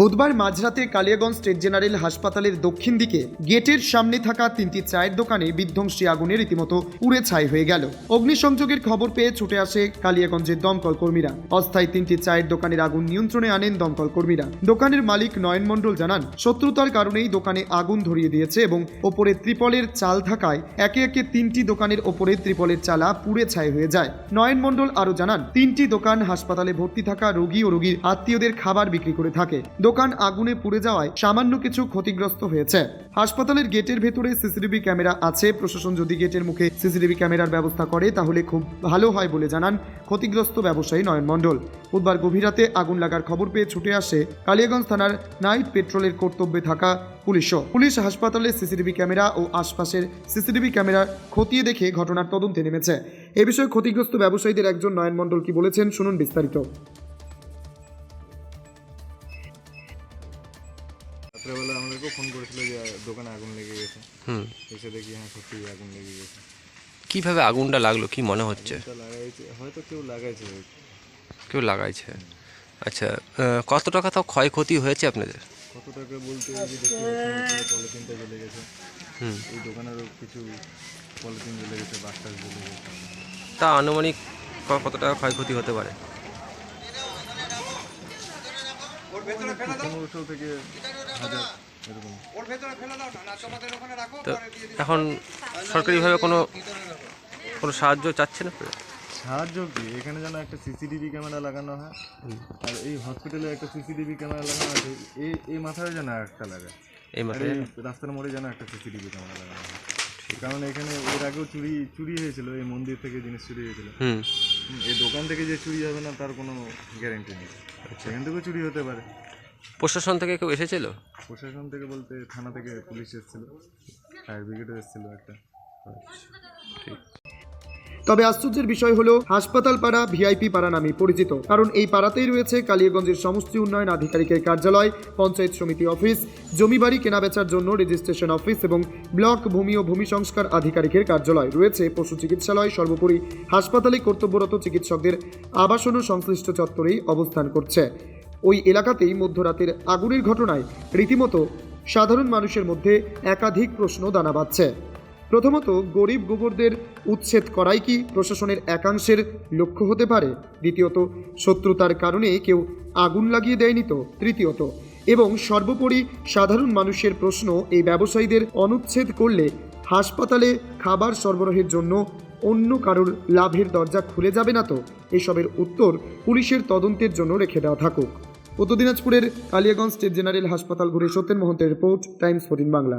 বুধবার মাঝরাতে Kaliaganj state general হাসপাতালের দক্ষিণ দিকে গেটের সামনে থাকা তিনটি চায়ের দোকানে বিধ্বংসী আগুনে রীতিমতো পুড়ে ছাই হয়ে গেল। অগ্নিসংযোগের খবর পেয়ে ছুটে আসে কালিয়াগঞ্জের দমকল কর্মীরা। অস্থায়ী তিনটি চায়ের দোকানের আগুন নিয়ন্ত্রণে আনেন দমকল কর্মীরা। দোকানের মালিক নয়ন মণ্ডল জানান, শত্রুতার কারণেই দোকানে আগুন ধরিয়ে দিয়েছে এবং ওপরে ত্রিপলের চাল থাকায় একে একে তিনটি দোকানের ওপরে ত্রিপলের চালা পুড়ে ছাই হয়ে যায়। নয়ন মণ্ডল আরও জানান, তিনটি দোকান হাসপাতালে ভর্তি থাকা রোগী ও রোগীর আত্মীয়দের খাবার বিক্রি করে থাকে। দোকান আগুনে পুড়ে যাওয়ায় সামান্য কিছু ক্ষতিগ্রস্ত হয়েছে। হাসপাতালের গেটের ভেতরে সিসিটিভি ক্যামেরা আছে। প্রশাসন যদি গেটের মুখে সিসিটিভি ক্যামেরার ব্যবস্থা করে, তাহলে খুব ভালো হয় বলে জানান ক্ষতিগ্রস্ত ব্যবসায়ী নয়ন মণ্ডল। বুধবার গভীর রাতে আগুন লাগার খবর পেয়ে ছুটে আসে কালিয়াগঞ্জ থানার নাইট পেট্রোলের কর্তব্যে থাকা পুলিশও। পুলিশ হাসপাতালে সিসিটিভি ক্যামেরা ও আশপাশের সিসিটিভি ক্যামেরা খতিয়ে দেখে ঘটনার তদন্তে নেমেছে। এ বিষয়ে ক্ষতিগ্রস্ত ব্যবসায়ীদের একজন নয়ন মণ্ডল কি বলেছেন, শুনুন বিস্তারিত। হুম। এসে দেখি হ্যাঁ সত্যি আগুন লেগে গেছে। কীভাবে আগুনটা লাগল কি মনে হচ্ছে? হয়তো কেউ লাগাইছে কেউ লাগাইছে। আচ্ছা কত টাকা তাও ক্ষয়ক্ষতি হয়েছে আপনাদের? কত টাকা বলতে পলিথিনটা জ্বলে গেছে। হুম। এই দোকানেরও কিছু পলিথিন জ্বলে গেছে বাসটা জ্বলে গেছে। তা আনুমানিক কত টাকা ক্ষয়ক্ষতি হতে পারে? পনেরোশো থেকে হাজার। তো এখন সরকারিভাবে কোনো কোনো সাহায্য চাচ্ছেন আপনারা সাহায্য কি? এখানে যেন একটা সিসিটিভি ক্যামেরা লাগানো হয়। আর এই হসপিটালে একটা সিসিটিভি ক্যামেরা লাগানো আছে। এই এই মাথায় যেন একটা লাগায় এই মাথায়? রাস্তার মোড়ে যেন একটা সিসিটিভি ক্যামেরা লাগানো হয়। কারণ এখানে এর আগেও চুরি চুরি হয়েছিল এই মন্দির থেকে জিনিস চুরি হয়েছিল। এই দোকান থেকে যে চুরি হবে না তার কোনো গ্যারেন্টি নেই। সেখান থেকেও চুরি হতে পারে। প্রশাসন থেকে কেউ এসেছিল? প্রশাসন থেকে বলতে থানা থেকে পুলিশ এসেছিল। ফায়ার ব্রিগেডও এসেছিল একটা। ঠিক। তবে আশ্চর্যের বিষয় হলো হাসপাতাল পাড়া ভিআইপি পাড়া নামে পরিচিত। কারণ এই পাড়াতেই রয়েছে কালিয়াগঞ্জের সমষ্টি উন্নয়ন আধিকারিকের কার্যালয় পঞ্চায়েত সমিতি অফিস জমি বাড়ি কেনাবেচার জন্য রেজিস্ট্রেশন অফিস এবং ব্লক ভূমি ও ভূমি সংস্কার আধিকারিকের কার্যালয় রয়েছে পশু চিকিৎসালয় সর্বোপরি হাসপাতালে কর্তব্যরত চিকিৎসকদের আবাসন ও সংশ্লিষ্ট চত্বরেই অবস্থান করছে। ওই এলাকাতেই মধ্যরাতের আগুনের ঘটনায় রীতিমতো সাধারণ মানুষের মধ্যে একাধিক প্রশ্ন দানা বাঁধছে। প্রথমত, গরিব গোবরদের উচ্ছেদ করাই কি প্রশাসনের একাংশের লক্ষ্য হতে পারে? দ্বিতীয়ত, শত্রুতার কারণে কেউ আগুন লাগিয়ে দেয়নি তো? তৃতীয়ত, এবং সর্বোপরি সাধারণ মানুষের প্রশ্ন এই ব্যবসায়ীদের অনুচ্ছেদ করলে হাসপাতালে খাবার সরবরাহের জন্য অন্য কারোর লাভের দরজা খুলে যাবে না তো? এসবের উত্তর পুলিশের তদন্তের জন্য রেখে দেওয়া থাকুক। উত্তর দিনাজপুরের কালিয়াগঞ্জ স্টেট জেনারেল হাসপাতাল ঘুরে সত্যেন মহন্তের রিপোর্ট টাইমস ফোর্টিন বাংলা।